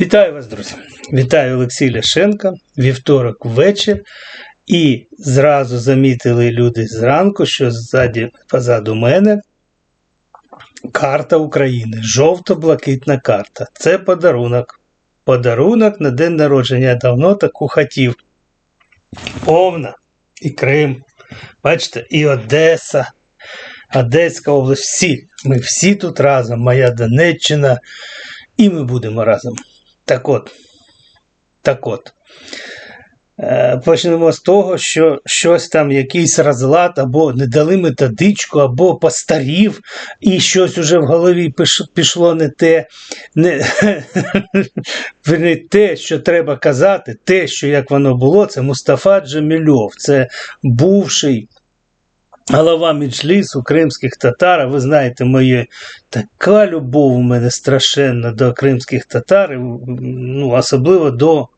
Вітаю вас, друзі! Вітаю Олексій Ляшенка. Вівторок вечір. І зразу замітили люди зранку, що ззаді позаду мене карта України. Жовто-блакитна карта. Це подарунок. Подарунок на день народження. Я давно таку хотів. Повна. І Крим. Бачите, і Одеса. Одеська область. Всі. Ми всі тут разом. Моя Донеччина. І ми будемо разом. Так от. Так от. Е, Почнемо з того, що щось там, якийсь розлад, або не дали методичку, або постарів, і щось уже в голові пішло не те, не, не те, що треба казати, те, що як воно було, це Мустафа Джамільов, це бувший голова Меджлісу кримських татар. Ви знаєте, моє така любов у мене страшенна до кримських татар, ну, особливо до,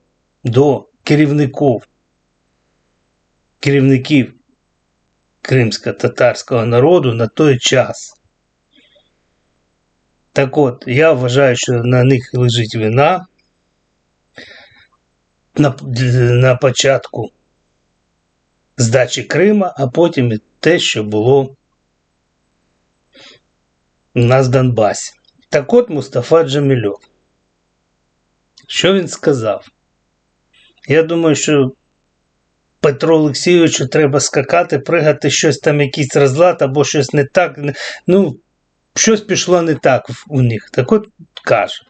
до керівників, керівників кримсько-татарського народу на той час. Так от, я вважаю, що на них лежить вина на, на початку здачі Крима, а потім і те, що було в Донбасі. Так от Мустафа Джамільов. Що він сказав? Я думаю, що Петру Олексійовичу треба скакати, пригати, щось там, якийсь розлад або щось не так. Ну, щось пішло не так у них. Так от каже: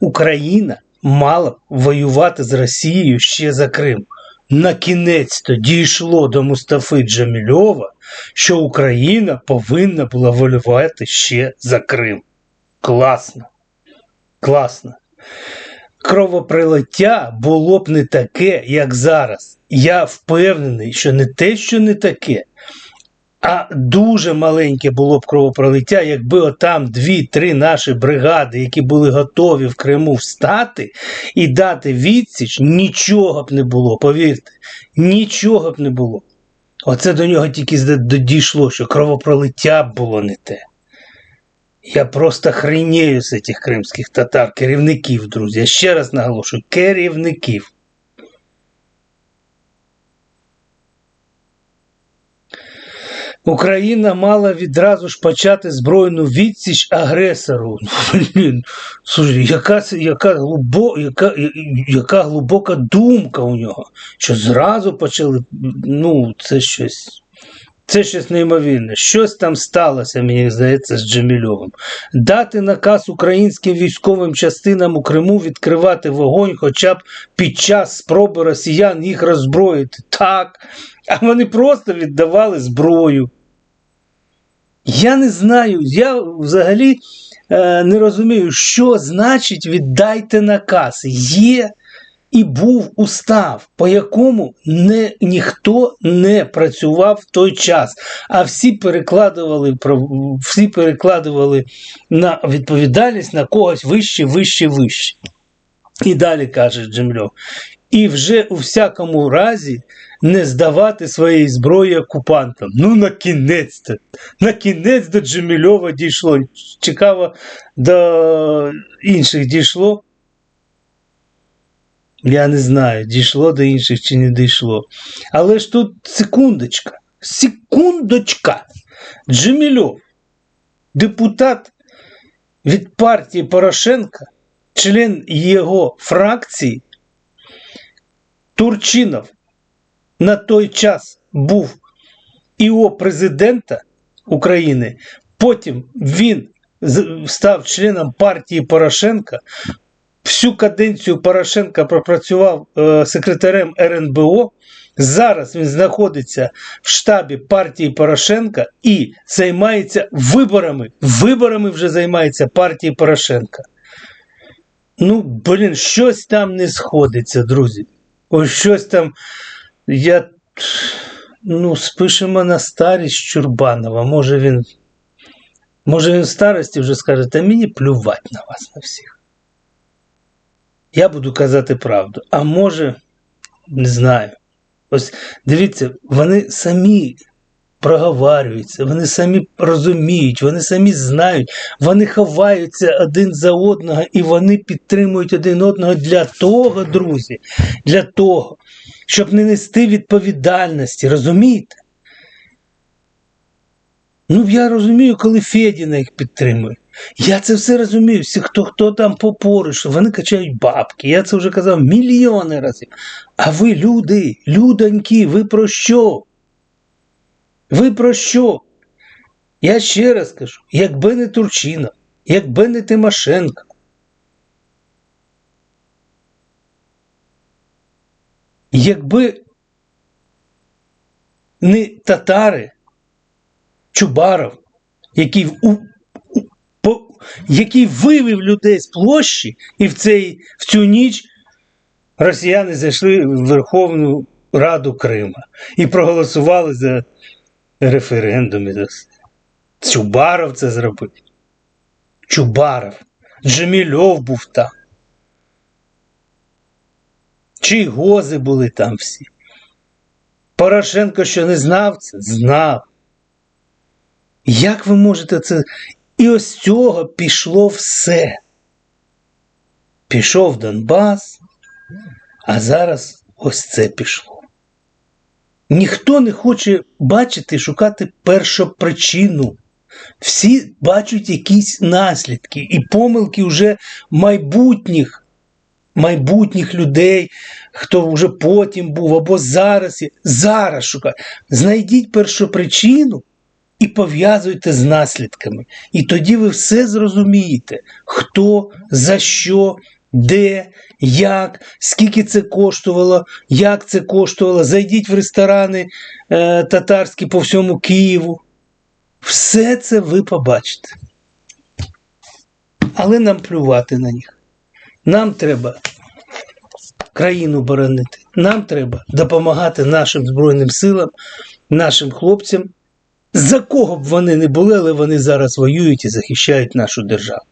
Україна мала б воювати з Росією ще за Крим. На кінець то дійшло до Мустафи Джамільова, що Україна повинна була воювати ще за Крим. Класно. Класно. Кровоприлиття було б не таке, як зараз. Я впевнений, що не те, що не таке, а дуже маленьке було б кровопролиття, якби отам дві-три наші бригади, які були готові в Криму встати і дати відсіч, нічого б не було, повірте, нічого б не було. Оце до нього тільки дійшло, що кровопролиття було не те. Я просто хренею з цих кримських татар, керівників, друзі. Я ще раз наголошую, керівників. Україна мала відразу ж почати збройну відсіч агресору. Ну, Блін, слушай, яка, яка, яка, яка глибока думка у нього, що зразу почали. Ну, це щось. Це щось неймовірне. Щось там сталося, мені здається, з Джемільовим. Дати наказ українським військовим частинам у Криму відкривати вогонь, хоча б під час спроби росіян їх роззброїти. Так. А вони просто віддавали зброю. Я не знаю, я взагалі е, не розумію, що значить віддайте наказ. Є і був устав, по якому не, ніхто не працював в той час, а всі перекладували, всі перекладували на відповідальність на когось вище, вище, вище. І далі каже Джемльов. І вже у всякому разі не здавати своєї зброї окупантам. Ну, на кінець-то. На кінець до Джемільова дійшло. Цікаво, до інших дійшло. Я не знаю, дійшло до інших чи не дійшло. Але ж тут секундочка. Секундочка. Джемільов, депутат від партії Порошенка, член його фракції, Турчинов на той час був ІО президента України, потім він став членом партії Порошенка. Всю каденцію Порошенка пропрацював е, секретарем РНБО. Зараз він знаходиться в штабі партії Порошенка і займається виборами. Виборами вже займається партія Порошенка. Ну, блін, щось там не сходиться, друзі. Ось щось там. Я. Ну, спишемо на старість Чурбанова. Може він. Може він в старості вже скаже, та мені плювать на вас на всіх. Я буду казати правду. А може, не знаю. Ось дивіться, вони самі проговарюються, вони самі розуміють, вони самі знають, вони ховаються один за одного і вони підтримують один одного для того, друзі, для того, щоб не нести відповідальності, розумієте? Ну, я розумію, коли Федіна їх підтримує. Я це все розумію. Всі, хто хто там попоруч, вони качають бабки. Я це вже казав мільйони разів. А ви, люди, людоньки, ви про що? Ви про що? Я ще раз кажу, якби не Турчина, якби не Тимошенко. Якби не татари, Чубаров, який у, у, по, який вивів людей з площі, і в, цей, в цю ніч росіяни зайшли в Верховну Раду Крима і проголосували за референдум. і за. Чубаров це зробив. Чубаров. Джемільов був там. Чийгози були там всі. Порошенко що не знав це? Знав. Як ви можете це. І ось цього пішло все. Пішов Донбас, а зараз ось це пішло. Ніхто не хоче бачити, шукати першопричину. Всі бачать якісь наслідки і помилки вже майбутніх, майбутніх людей, хто вже потім був або зараз. Зараз шукають. Знайдіть першопричину і пов'язуйте з наслідками. І тоді ви все зрозумієте, хто, за що, де, як, скільки це коштувало, як це коштувало. Зайдіть в ресторани е, татарські по всьому Києву. Все це ви побачите. Але нам плювати на них. Нам треба країну боронити. Нам треба допомагати нашим Збройним силам, нашим хлопцям. За кого б вони не були, але вони зараз воюють і захищають нашу державу.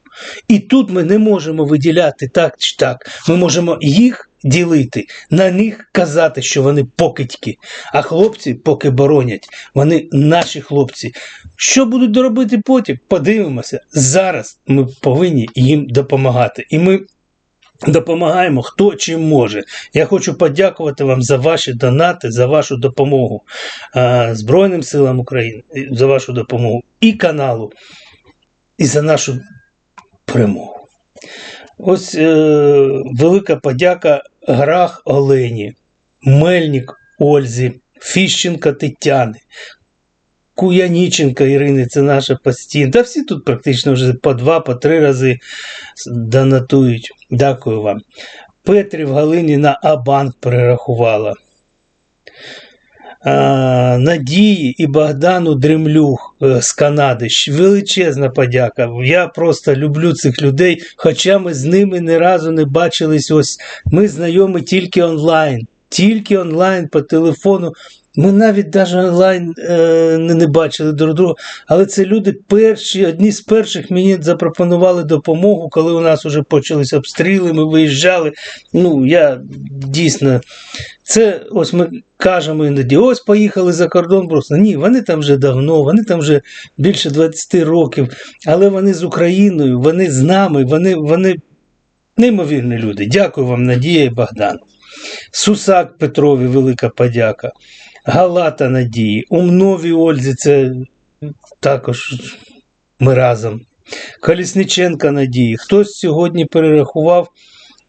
І тут ми не можемо виділяти так чи так. Ми можемо їх ділити, на них казати, що вони покидьки. А хлопці, поки боронять, вони наші хлопці. Що будуть робити потім? Подивимося. Зараз ми повинні їм допомагати. І ми допомагаємо хто чим може. Я хочу подякувати вам за ваші донати, за вашу допомогу Збройним силам України, за вашу допомогу і каналу, і за нашу перемогу. Ось е, велика подяка Грах Олені, Мельник Ользі, Фіщенка Тетяни, Куяніченка Ірини, це наша постійна. Та всі тут практично вже по два, по три рази донатують. Дякую вам. Петрів Галині на Абанк перерахувала. Надії і Богдану Дремлюх е, з Канади. Величезна подяка. Я просто люблю цих людей, хоча ми з ними ні разу не бачились. Ось ми знайомі тільки онлайн. Тільки онлайн по телефону. Ми навіть навіть онлайн е, не, бачили друг друга. Але це люди перші, одні з перших мені запропонували допомогу, коли у нас вже почалися обстріли, ми виїжджали. Ну, я дійсно. Це ось ми кажемо іноді, ось поїхали за кордон просто. Ні, вони там вже давно, вони там вже більше 20 років, але вони з Україною, вони з нами, вони, вони неймовірні люди. Дякую вам, Надія і Богдан. Сусак Петрові велика подяка. Галата Надії, Умнові Ользі, це також ми разом. Колісниченка Надії. Хтось сьогодні перерахував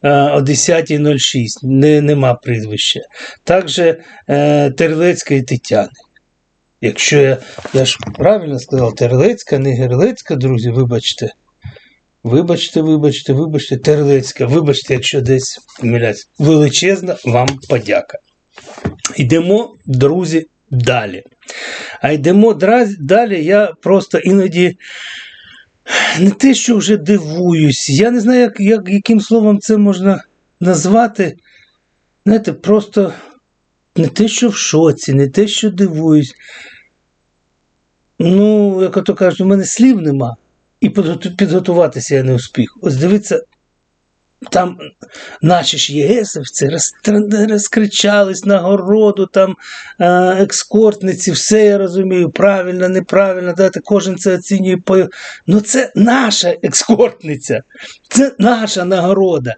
е, о 10.06, не, нема прізвища. Також е, Терлецької Тетяни. Якщо я, я ж правильно сказав, Терлецька, не Герлецька, друзі, вибачте. Вибачте, вибачте, вибачте, Терлецька, вибачте, якщо десь помиляюсь. Величезна вам подяка. Йдемо, друзі, далі. А йдемо далі. Я просто іноді не те, що вже дивуюсь. Я не знаю, як, як, яким словом це можна назвати. Знаєте, просто не те, що в шоці, не те, що дивуюсь. Ну, як ото кажуть, у мене слів нема. І підготуватися я не успіх. Ось дивіться, там наші ж роз- розкричались нагороду, там е, екскортниці, все я розумію, правильно, неправильно, дати кожен це оцінює. Ну це наша екскортниця, це наша нагорода.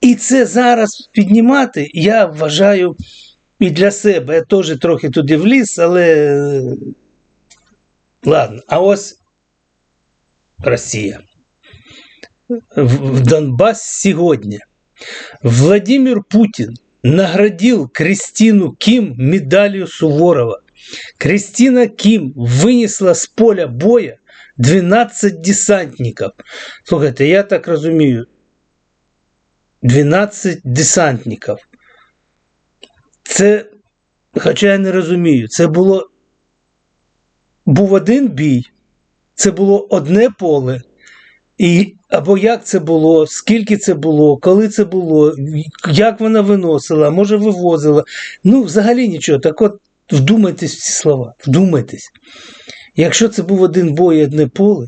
І це зараз піднімати, я вважаю, і для себе. Я теж трохи туди вліз, але е, ладно. А ось Росія. В Донбасс сегодня Владимир Путин наградил Кристину Ким медалью Суворова. Кристина Ким вынесла с поля боя 12 десантников. Слухайте, я так розумію. 12 десантників. Це, хоча я не розумію, це було був один бій, це було одне поле. І або як це було, скільки це було, коли це було, як вона виносила, може вивозила. Ну, взагалі нічого. Так от вдумайтесь в ці слова, вдумайтесь. Якщо це був один бой і одне поле,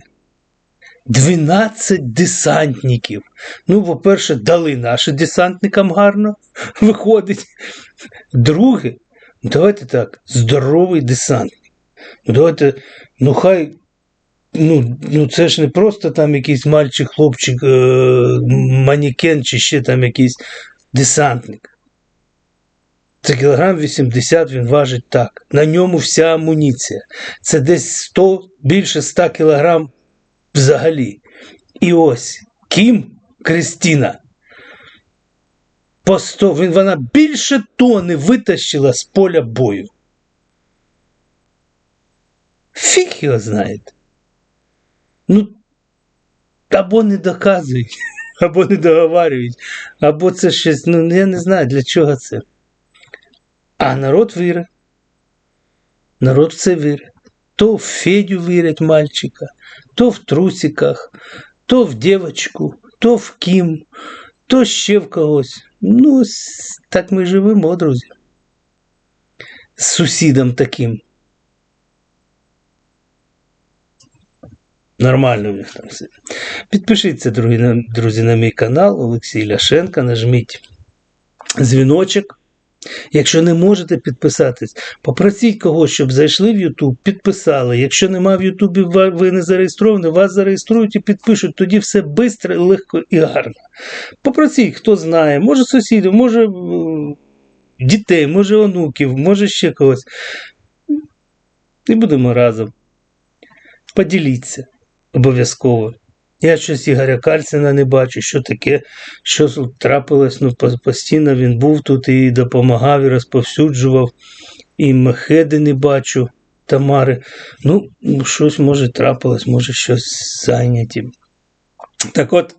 12 десантників. Ну, по-перше, дали нашим десантникам гарно виходить. Друге, давайте так, здоровий десантник. Ну, давайте, ну хай ну, ну це ж не просто там якийсь мальчик, хлопчик, е- манікен чи ще там якийсь десантник. Це кілограм 80 він важить так. На ньому вся амуніція. Це десь 100, більше 100 кілограм взагалі. І ось Кім Кристіна. По 100, він, вона більше тони витащила з поля бою. Фіг його знаєте. Ну, або не доказують, або не договарюють, або це щось, ну я не знаю, для чого це. А народ вірить. Народ в це вірить. То в Федю вірять мальчика, то в трусиках, то в дівочку, то в Кім, то ще в когось. Ну, так ми живемо, друзі. З сусідом таким. Нормально в них там все. Підпишіться, друзі, на, мій канал Олексій Ляшенко, нажміть дзвіночок. Якщо не можете підписатись, попросіть когось, щоб зайшли в YouTube, підписали. Якщо нема в Ютубі, ви не зареєстровані, вас зареєструють і підпишуть. Тоді все швидко, легко і гарно. Попросіть, хто знає, може сусідів, може дітей, може онуків, може ще когось. І будемо разом. Поділіться обов'язково. Я щось Ігоря Кальцина не бачу, що таке, що тут трапилось. Ну, постійно він був тут і допомагав, і розповсюджував, і Мехеди не бачу Тамари. Ну, щось може трапилось, може щось зайняті. Так от,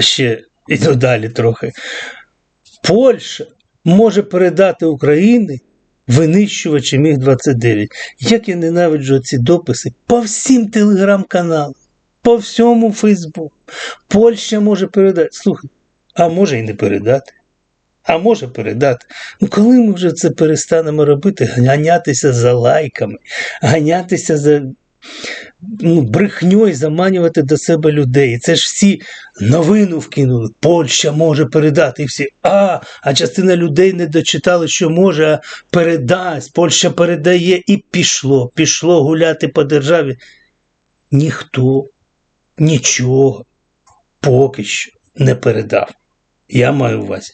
ще іду далі трохи. Польща може передати Україні винищувачі Міг-29. Як я ненавиджу ці дописи по всім телеграм-каналам, по всьому Фейсбуку. Польща може передати. Слухай, а може і не передати. А може передати. Ну коли ми вже це перестанемо робити, ганятися за лайками, ганятися за ну, брехньою, заманювати до себе людей. Це ж всі новину вкинули. Польща може передати. І всі, а, а частина людей не дочитали, що може, а передасть. Польща передає і пішло. Пішло гуляти по державі. Ніхто нічого поки що не передав. Я маю увазі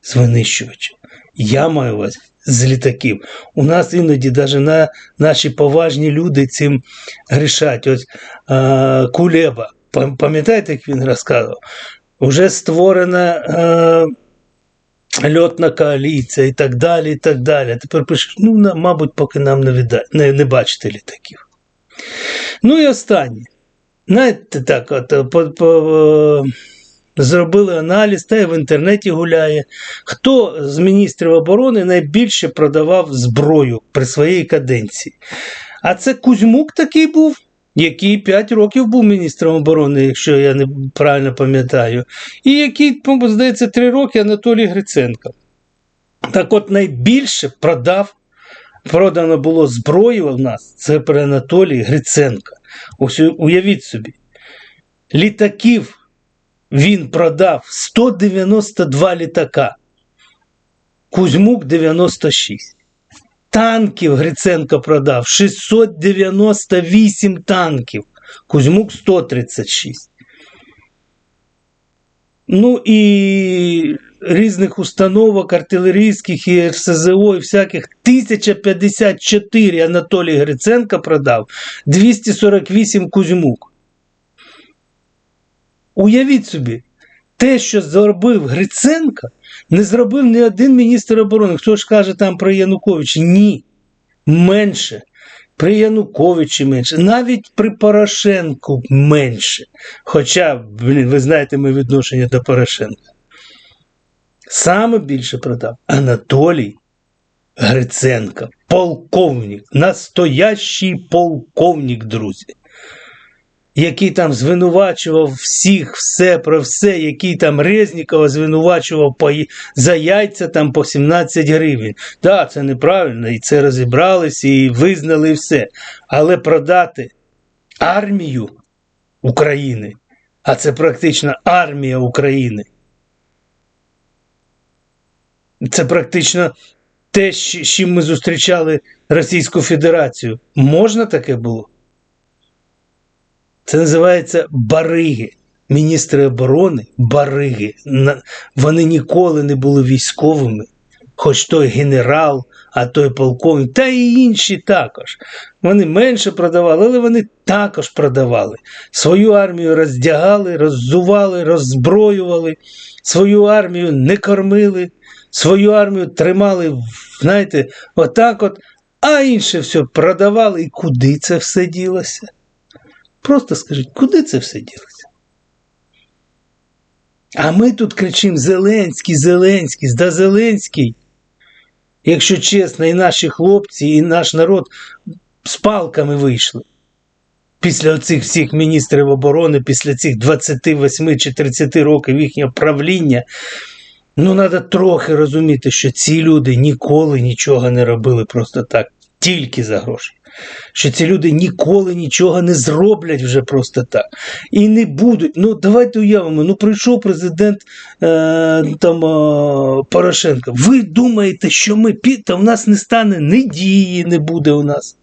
з винищувачів. Я маю увазі з літаків. У нас іноді навіть на наші поважні люди цим грішать. Ось е, Кулеба. Пам'ятаєте, як він розказував? Уже створена е, льотна коаліція і так далі. і так далі. Тепер пишуть, ну, мабуть, поки нам не, відда... не, не бачите літаків. Ну і останнє. Знаєте, так, от, по, по, зробили аналіз, та й в інтернеті гуляє. Хто з міністрів оборони найбільше продавав зброю при своїй каденції? А це Кузьмук такий був, який 5 років був міністром оборони, якщо я не правильно пам'ятаю, і який, здається, 3 роки Анатолій Гриценко. Так от найбільше продав, продано було зброї у нас, це при Анатолії Гриценка. Ось уявіть собі, літаків він продав 192 літака. Кузьмук 96. Танків Гриценко продав 698 танків. Кузьмук 136. Ну і різних установок артилерійських і РСЗО і всяких 1054 Анатолій Гриценко продав, 248 Кузьмук. Уявіть собі, те, що зробив Гриценко, не зробив ні один міністр оборони. Хто ж каже там про Януковича? Ні. Менше. При Януковичі менше, навіть при Порошенку менше. Хоча, блін, ви знаєте моє відношення до Порошенка. Саме більше продав Анатолій Гриценко, полковник, настоящий полковник, друзі який там звинувачував всіх, все про все, який там Резнікова звинувачував по, за яйця там по 17 гривень. Так, да, це неправильно, і це розібралися, і визнали все. Але продати армію України, а це практично армія України. Це практично те, з чим ми зустрічали Російську Федерацію. Можна таке було? Це називається бариги. Міністри оборони бариги. Вони ніколи не були військовими, хоч той генерал, а той полковник, та і інші також. Вони менше продавали, але вони також продавали. Свою армію роздягали, роззували, роззброювали, свою армію не кормили, свою армію тримали, знаєте, отак от, а інше все продавали. І куди це все ділося? Просто скажіть, куди це все ділиться? А ми тут кричимо Зеленський, Зеленський, да Зеленський. Якщо чесно, і наші хлопці, і наш народ з палками вийшли. Після цих всіх міністрів оборони, після цих 28 чи 30 років їхнього правління, ну треба трохи розуміти, що ці люди ніколи нічого не робили просто так, тільки за гроші що ці люди ніколи нічого не зроблять вже просто так. І не будуть. Ну, давайте уявимо, ну прийшов президент е, там е, Порошенко. Ви думаєте, що ми під, та в нас не стане ні дії, не буде у нас.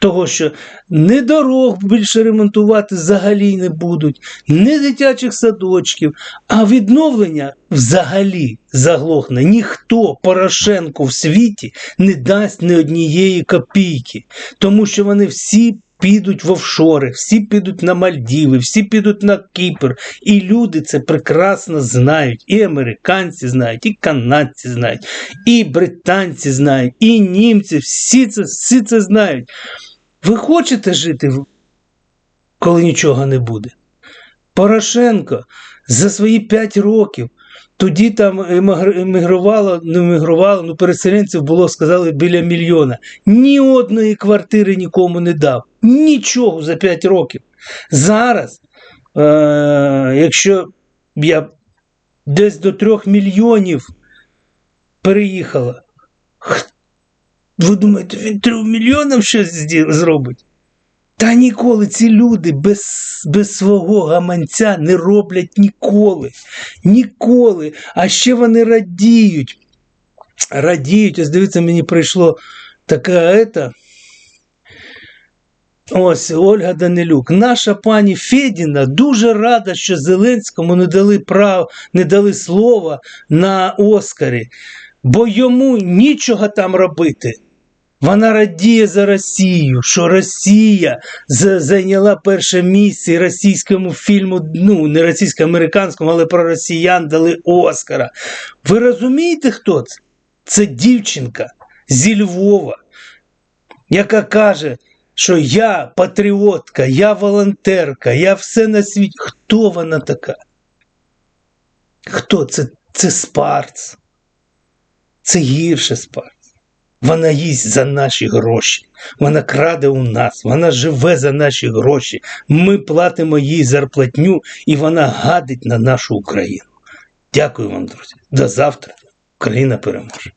Того, що не дорог більше ремонтувати взагалі не будуть, не дитячих садочків, а відновлення взагалі заглохне. Ніхто Порошенко в світі не дасть ні однієї копійки, тому що вони всі. Підуть в офшори, всі підуть на Мальдіви, всі підуть на Кіпр. І люди це прекрасно знають. І американці знають, і канадці знають, і британці знають, і німці, всі це, всі це знають. Ви хочете жити, коли нічого не буде? Порошенко за свої 5 років. Тоді там емігрувало, не емігрувало, ну переселенців було, сказали, біля мільйона. Ні одної квартири нікому не дав. Нічого за 5 років. Зараз, е- якщо я десь до 3 мільйонів переїхала, ви думаєте, він трьом мільйонам щось зробить? Та ніколи ці люди без без свого гаманця не роблять ніколи. Ніколи. А ще вони радіють. Радіють. Ось дивіться, мені прийшло така ета. Ось Ольга Данилюк. Наша пані Федіна дуже рада, що Зеленському не дали прав, не дали слова на Оскарі, бо йому нічого там робити. Вона радіє за Росію, що Росія зайняла перше місце російському фільму, ну не російсько-американському, але про росіян дали Оскара. Ви розумієте, хто це? Це дівчинка зі Львова, яка каже, що я патріотка, я волонтерка, я все на світі. Хто вона така? Хто це? Це Спарц. Це гірше Спарц. Вона їсть за наші гроші, вона краде у нас, вона живе за наші гроші. Ми платимо їй зарплатню і вона гадить на нашу Україну. Дякую вам, друзі. До завтра. Україна переможе.